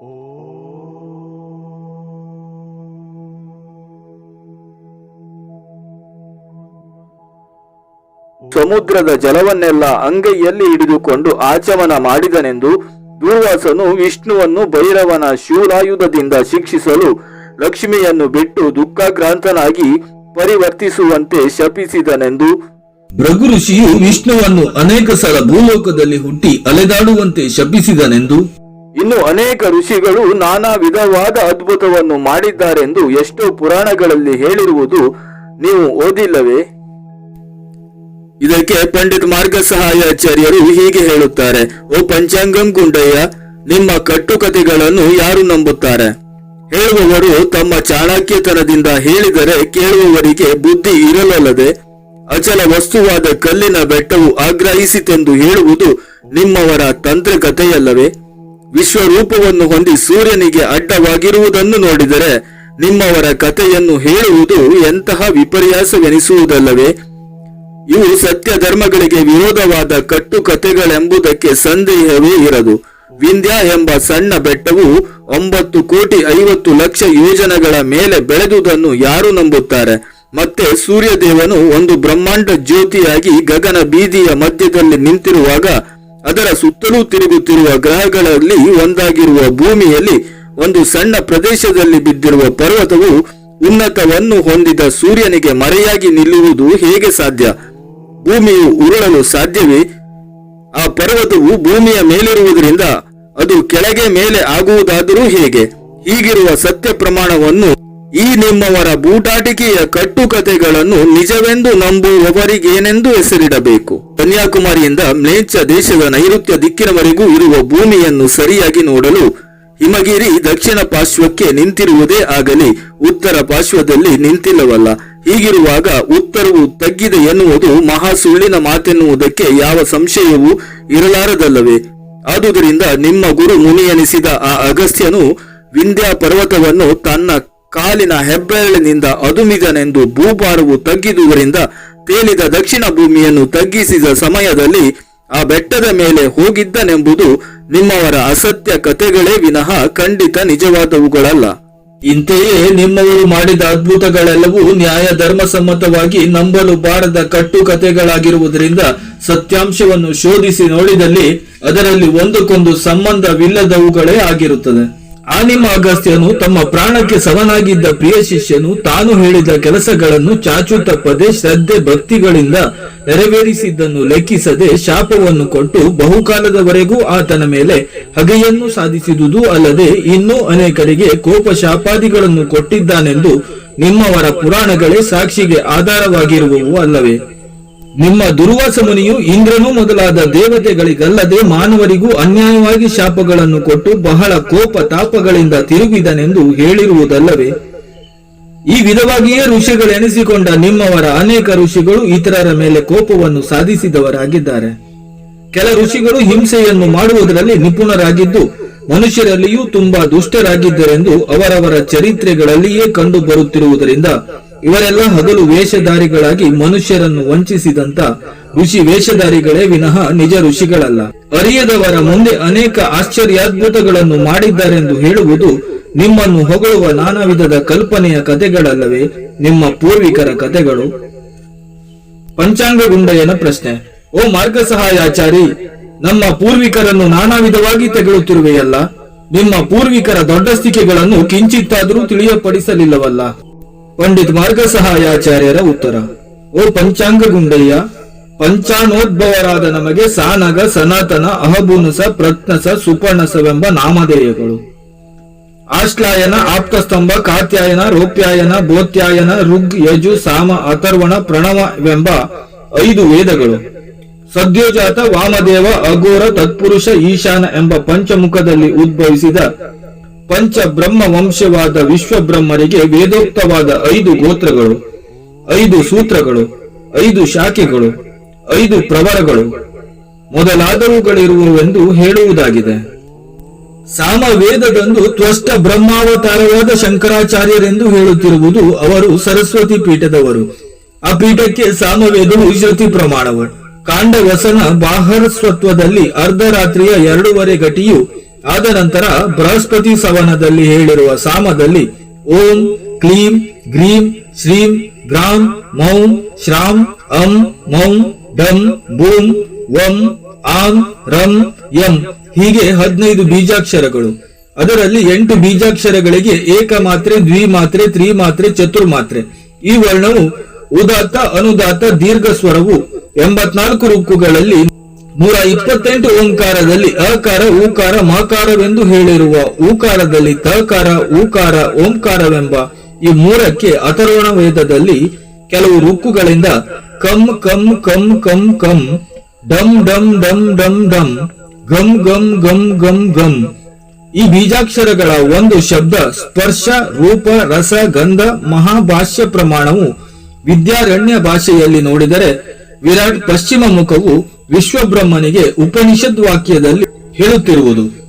ಸಮುದ್ರದ ಜಲವನ್ನೆಲ್ಲ ಅಂಗೈಯಲ್ಲಿ ಹಿಡಿದುಕೊಂಡು ಆಚಮನ ಮಾಡಿದನೆಂದು ದೂರ್ವಾಸನು ವಿಷ್ಣುವನ್ನು ಭೈರವನ ಶೂಲಾಯುಧದಿಂದ ಶಿಕ್ಷಿಸಲು ಲಕ್ಷ್ಮಿಯನ್ನು ಬಿಟ್ಟು ದುಃಖಾಕ್ರಾಂತನಾಗಿ ಪರಿವರ್ತಿಸುವಂತೆ ಶಪಿಸಿದನೆಂದು. ಭೃಗು ಋಷಿಯು ವಿಷ್ಣುವನ್ನು ಅನೇಕ ಸಲ ಭೂಲೋಕದಲ್ಲಿ ಹುಟ್ಟಿ ಅಲೆದಾಡುವಂತೆ ಶಪಿಸಿದನೆಂದು. ಇನ್ನು ಅನೇಕ ಋಷಿಗಳು ನಾನಾ ವಿಧವಾದ ಅದ್ಭುತವನ್ನು ಮಾಡಿದ್ದಾರೆಂದು ಎಷ್ಟೋ ಪುರಾಣಗಳಲ್ಲಿ ಹೇಳಿರುವುದು ನೀವು ಓದಿಲ್ಲವೇ? ಇದಕ್ಕೆ ಪಂಡಿತ್ ಮಾರ್ಗ ಸಹಾಯಾಚಾರ್ಯರು ಹೀಗೆ ಹೇಳುತ್ತಾರೆ, ಓ ಪಂಚಾಂಗಂ ಗುಂಡಯ್ಯ, ನಿಮ್ಮ ಕಟ್ಟುಕತೆಗಳನ್ನು ಯಾರು ನಂಬುತ್ತಾರೆ? ಹೇಳುವವರು ತಮ್ಮ ಚಾಣಕ್ಯತನದಿಂದ ಹೇಳಿದರೆ ಕೇಳುವವರಿಗೆ ಬುದ್ಧಿ ಇರಲಲ್ಲದೆ, ಅಚಲ ವಸ್ತುವಾದ ಕಲ್ಲಿನ ಬೆಟ್ಟವು ಆಗ್ರಹಿಸಿತೆಂದು ಹೇಳುವುದು ನಿಮ್ಮವರ ತಂತ್ರಕಥೆಯಲ್ಲವೇ ವಿಶ್ವರೂಪವನ್ನು ಹೊಂದಿ ಸೂರ್ಯನಿಗೆ ಅಡ್ಡವಾಗಿರುವುದನ್ನು ನೋಡಿದರೆ ನಿಮ್ಮವರ ಕಥೆಯನ್ನು ಹೇಳುವುದು ಎಂತಹ ವಿಪರ್ಯಾಸವೆನಿಸುವುದಲ್ಲವೇ? ಇವು ಸತ್ಯ ಧರ್ಮಗಳಿಗೆ ವಿರೋಧವಾದ ಕಟ್ಟು ಕಥೆಗಳೆಂಬುದಕ್ಕೆ ಸಂದೇಹವೇ ಇರದು. ವಿಂಧ್ಯ ಎಂಬ ಸಣ್ಣ ಬೆಟ್ಟವು ಒಂಬತ್ತು ಕೋಟಿ ಐವತ್ತು ಲಕ್ಷ ಯೋಜನೆಗಳ ಮೇಲೆ ಬೆಳೆದುದನ್ನು ಯಾರು ನಂಬುತ್ತಾರೆ? ಮತ್ತೆ ಸೂರ್ಯದೇವನು ಒಂದು ಬ್ರಹ್ಮಾಂಡ ಜ್ಯೋತಿಯಾಗಿ ಗಗನ ಬೀದಿಯ ಮಧ್ಯದಲ್ಲಿ ನಿಂತಿರುವಾಗ ಅದರ ಸುತ್ತಲೂ ತಿರುಗುತ್ತಿರುವ ಗ್ರಹಗಳಲ್ಲಿ ಒಂದಾಗಿರುವ ಭೂಮಿಯಲ್ಲಿ ಒಂದು ಸಣ್ಣ ಪ್ರದೇಶದಲ್ಲಿ ಬಿದ್ದಿರುವ ಪರ್ವತವು ಉನ್ನತವನ್ನು ಹೊಂದಿದ ಸೂರ್ಯನಿಗೆ ಮರೆಯಾಗಿ ನಿಲ್ಲುವುದು ಹೇಗೆ ಸಾಧ್ಯ? ಭೂಮಿಯು ಉರುಳಲು ಸಾಧ್ಯವೇ? ಆ ಪರ್ವತವು ಭೂಮಿಯ ಮೇಲಿರುವುದರಿಂದ ಅದು ಕೆಳಗೆ ಮೇಲೆ ಆಗುವುದಾದರೂ ಹೇಗೆ? ಹೀಗಿರುವ ಸತ್ಯ ಪ್ರಮಾಣವನ್ನು ಈ ನಿಮ್ಮವರ ಬೂಟಾಟಿಕೆಯ ಕಟ್ಟುಕತೆಗಳನ್ನು ನಿಜವೆಂದು ನಂಬುವವರಿಗೇನೆಂದು ಹೆಸರಿಡಬೇಕು. ಕನ್ಯಾಕುಮಾರಿಯಿಂದ ಮ್ಲೇಚ್ಛ ದೇಶದ ನೈಋತ್ಯ ದಿಕ್ಕಿನವರೆಗೂ ಇರುವ ಭೂಮಿಯನ್ನು ಸರಿಯಾಗಿ ನೋಡಲು ಹಿಮಗಿರಿ ದಕ್ಷಿಣ ಪಾರ್ಶ್ವಕ್ಕೆ ನಿಂತಿರುವುದೇ ಆಗಲಿ, ಉತ್ತರ ಪಾರ್ಶ್ವದಲ್ಲಿ ನಿಂತಿಲ್ಲವಲ್ಲ. ಹೀಗಿರುವಾಗ ಉತ್ತರವು ತಗ್ಗಿದೆ ಎನ್ನುವುದು ಮಹಾ ಸುಳ್ಳಿನ ಮಾತೆನ್ನುವುದಕ್ಕೆ ಯಾವ ಸಂಶಯವೂ ಇರಲಾರದಲ್ಲವೇ? ಆದುದರಿಂದ ನಿಮ್ಮ ಗುರು ಮುನಿಯನಿಸಿದ ಆ ಅಗಸ್ತ್ಯನು ವಿಂಧ್ಯ ಪರ್ವತವನ್ನು ತನ್ನ ಕಾಲಿನ ಹೆಬ್ಬೆರಳಿನಿಂದ ಅದುಮಿದನೆಂದು ಭೂಭಾರವು ತಗ್ಗಿದುವರಿಂದ ತೇಲಿದ ದಕ್ಷಿಣ ಭೂಮಿಯನ್ನು ತಗ್ಗಿಸಿದ ಸಮಯದಲ್ಲಿ ಆ ಬೆಟ್ಟದ ಮೇಲೆ ಹೋಗಿದ್ದನೆಂಬುದು ನಿಮ್ಮವರ ಅಸತ್ಯ ಕಥೆಗಳೇ ವಿನಃ ಖಂಡಿತ ನಿಜವಾದವುಗಳಲ್ಲ. ಇಂತೆಯೇ ನಿಮ್ಮವರು ಮಾಡಿದ ಅದ್ಭುತಗಳೆಲ್ಲವೂ ನ್ಯಾಯ ಧರ್ಮ ಸಮ್ಮತವಾಗಿ ನಂಬಲು ಬಾರದ ಕಟ್ಟುಕತೆಗಳಾಗಿರುವುದರಿಂದ ಸತ್ಯಾಂಶವನ್ನು ಶೋಧಿಸಿ ನೋಡಿದಲ್ಲಿ ಅದರಲ್ಲಿ ಒಂದಕ್ಕೊಂದು ಸಂಬಂಧವಿಲ್ಲದವುಗಳೇ ಆಗಿರುತ್ತದೆ. ಆ ನಿಮ್ಮ ಅಗಸ್ತ್ಯನು ತಮ್ಮ ಪ್ರಾಣಕ್ಕೆ ಸಮನಾಗಿದ್ದ ಪ್ರಿಯ ಶಿಷ್ಯನು ತಾನು ಹೇಳಿದ ಕೆಲಸಗಳನ್ನು ಚಾಚು ತಪ್ಪದೆ ಶ್ರದ್ಧೆ ಭಕ್ತಿಗಳಿಂದ ನೆರವೇರಿಸಿದ್ದನ್ನು ಲೆಕ್ಕಿಸದೆ ಶಾಪವನ್ನು ಕೊಟ್ಟು ಬಹುಕಾಲದವರೆಗೂ ಆತನ ಮೇಲೆ ಹಗೆಯನ್ನು ಸಾಧಿಸಿದುದು ಅಲ್ಲದೆ ಇನ್ನೂ ಅನೇಕರಿಗೆ ಕೋಪ ಶಾಪಾದಿಗಳನ್ನು ಕೊಟ್ಟಿದ್ದಾನೆಂದು ನಿಮ್ಮವರ ಪುರಾಣಗಳೇ ಸಾಕ್ಷಿಗೆ ಆಧಾರವಾಗಿರುವವು ಅಲ್ಲವೇ. ನಿಮ್ಮ ದುರ್ವಾಸ ಮುನಿಯು ಇಂದ್ರನು ಮೊದಲಾದ ದೇವತೆಗಳಿಗಲ್ಲದೆ ಮಾನವರಿಗೂ ಅನ್ಯಾಯವಾಗಿ ಶಾಪಗಳನ್ನು ಕೊಟ್ಟು ಬಹಳ ಕೋಪ ತಾಪಗಳಿಂದ ತಿರುಗಿದನೆಂದು ಹೇಳಿರುವುದಲ್ಲವೇ? ಈ ವಿಧವಾಗಿಯೇ ಋಷಿಗಳೆನಿಸಿಕೊಂಡ ನಿಮ್ಮವರ ಅನೇಕ ಋಷಿಗಳು ಇತರರ ಮೇಲೆ ಕೋಪವನ್ನು ಸಾಧಿಸಿದವರಾಗಿದ್ದಾರೆ. ಕೆಲ ಋಷಿಗಳು ಹಿಂಸೆಯನ್ನು ಮಾಡುವುದರಲ್ಲಿ ನಿಪುಣರಾಗಿದ್ದು, ಮನುಷ್ಯರಲ್ಲಿಯೂ ತುಂಬಾ ದುಷ್ಟರಾಗಿದ್ದರೆಂದು ಅವರವರ ಚರಿತ್ರೆಗಳಲ್ಲಿಯೇ ಕಂಡು ಬರುತ್ತಿರುವುದರಿಂದ ಇವರೆಲ್ಲ ಹಗಲು ವೇಷಧಾರಿಗಳಾಗಿ ಮನುಷ್ಯರನ್ನು ವಂಚಿಸಿದಂತ ಋಷಿ ವೇಷಧಾರಿಗಳೇ ವಿನಃ ನಿಜ ಋಷಿಗಳಲ್ಲ. ಅರಿಯದವರ ಮುಂದೆ ಅನೇಕ ಆಶ್ಚರ್ಯಾದ್ಭುತಗಳನ್ನು ಮಾಡಿದ್ದಾರೆಂದು ಹೇಳುವುದು ನಿಮ್ಮನ್ನು ಹೊಗಳುವ ನಾನಾ ವಿಧದ ಕಲ್ಪನೆಯ ಕಥೆಗಳಲ್ಲವೇ, ನಿಮ್ಮ ಪೂರ್ವಿಕರ ಕಥೆಗಳು? ಪಂಚಾಂಗ ಗುಂಡಯ್ಯನ ಪ್ರಶ್ನೆ. ಓ ಮಾರ್ಗ ಸಹಾಯಾಚಾರಿ ನಮ್ಮ ಪೂರ್ವಿಕರನ್ನು ನಾನಾ ವಿಧವಾಗಿ ತೆಗಳುತ್ತಿರುವೆಯಲ್ಲ? ನಿಮ್ಮ ಪೂರ್ವಿಕರ ದೊಡ್ಡಸ್ತಿಕೆಗಳನ್ನು ಕಿಂಚಿತ್ತಾದರೂ ತಿಳಿಯಪಡಿಸಲಿಲ್ಲವಲ್ಲ? ಪಂಡಿತ್ ಮಾರ್ಗ ಸಹಾಯಾಚಾರ್ಯರ ಉತ್ತರ. ಓ ಪಂಚಾಂಗ ಗುಂಡಯ್ಯ ಪಂಚಾನೋದ್ಭವರಾದ ನಮಗೆ ಸಾನಗ, ಸನಾತನ, ಅಹಬುನಸ, ಪ್ರತ್ನಸ, ಸುಪರ್ಣಸವೆಂಬ ನಾಮಧೇಯಗಳು. ಆಶ್ಲಾಯನ, ಆಪ್ತಸ್ತಂಭ, ಕಾತ್ಯಾಯನ, ರೋಪ್ಯಾಯನ, ಬೋತ್ಯಾಯನ, ಋಗ್, ಯಜು, ಸಾಮ, ಅಥರ್ವಣ ಪ್ರಣವವೆಂಬ ಐದು ವೇದಗಳು. ಸದ್ಯೋಜಾತ ವಾಮದೇವ, ಅಘೋರ, ತತ್ಪುರುಷ, ಈಶಾನ ಎಂಬ ಪಂಚಮುಖದಲ್ಲಿ ಉದ್ಭವಿಸಿದ ಪಂಚ ಬ್ರಹ್ಮ ವಂಶವಾದ ವಿಶ್ವಬ್ರಹ್ಮರಿಗೆ ವೇದೋಕ್ತವಾದ ಐದು ಗೋತ್ರಗಳು, ಐದು ಸೂತ್ರಗಳು, ಐದು ಶಾಖೆಗಳು, ಐದು ಪ್ರವರಗಳು ಮೊದಲಾದವುಗಳಿರುವವೆಂದು ಹೇಳುವುದಾಗಿದೆ. ಸಾಮವೇದದಂದು ತ್ವಷ್ಟ ಬ್ರಹ್ಮಾವತಾರವಾದ ಶಂಕರಾಚಾರ್ಯರೆಂದು ಹೇಳುತ್ತಿರುವುದು ಅವರು ಸರಸ್ವತಿ ಪೀಠದವರು. ಆ ಪೀಠಕ್ಕೆ ಸಾಮವೇದವು ಶ್ರುತಿ ಪ್ರಮಾಣವ. ಕಾಂಡವಸನ ಬಾಹರಸ್ವತ್ವದಲ್ಲಿ ಅರ್ಧರಾತ್ರಿಯ ಎರಡೂವರೆ ಗಟಿಯು ಆದ ನಂತರ ಬೃಹಸ್ಪತಿ ಸವನದಲ್ಲಿ ಹೇಳಿರುವ ಸಾಮದಲ್ಲಿ ಓಂ, ಕ್ಲೀಂ, ಗ್ರೀಂ, ಶ್ರೀಂ, ಗ್ರಾಂ, ಮೌಂ, ಶ್ರಾಂ, ಅಂ, ಮೌಂ, ಡಂ, ಬೂಂ, ವಂ, ಆಂ, ರಂ, ಯಂ. ಹೀಗೆ ಹದಿನೈದು ಬೀಜಾಕ್ಷರಗಳು. ಅದರಲ್ಲಿ ಎಂಟು ಬೀಜಾಕ್ಷರಗಳಿಗೆ ಏಕ ಮಾತ್ರೆ ದ್ವಿ ಮಾತ್ರೆ ತ್ರಿ ಮಾತ್ರೆ ಚತುರ್ ಈ ವರ್ಣವು ಉದಾತ್ತ ಅನುದಾತ ದೀರ್ಘ ಸ್ವರವು ಎಂಬತ್ನಾಲ್ಕು ರುಕ್ಕುಗಳಲ್ಲಿ ನೂರ ಇಪ್ಪತ್ತೆಂಟು ಓಂಕಾರದಲ್ಲಿ ಅಕಾರ, ಊಕಾರ, ಮಕಾರವೆಂದು ಹೇಳಿರುವ ಊಕಾರದಲ್ಲಿ ತಕಾರ ಊಕಾರ, ಓಂಕಾರವೆಂಬ ಈ ಮೂರಕ್ಕೆ ಅಥರ್ವಣ ವೇದದಲ್ಲಿ ಕೆಲವು ರುಕ್ಕುಗಳಿಂದ ಕಂ ಕಂ ಕಂ ಕಂ ಕಂ, ಡಂ ಡಂ ಡಂ ಡಂ ಡಂ ಗಮ್ ಗಮ್ ಗಮ್ ಗಮ್ ಗಮ್ ಈ ಬೀಜಾಕ್ಷರಗಳ ಒಂದು ಶಬ್ದ ಸ್ಪರ್ಶ, ರೂಪ, ರಸ, ಗಂಧ, ಮಹಾಭಾಷ್ಯ ಪ್ರಮಾಣವು ವಿದ್ಯಾರಣ್ಯ ಭಾಷೆಯಲ್ಲಿ ನೋಡಿದರೆ ವಿರಾಟ್ ಪಶ್ಚಿಮ ಮುಖವು ವಿಶ್ವಬ್ರಹ್ಮನಿಗೆ ಉಪನಿಷದ್ ವಾಕ್ಯದಲ್ಲಿ ಹೇಳುತ್ತಿರುವುದು.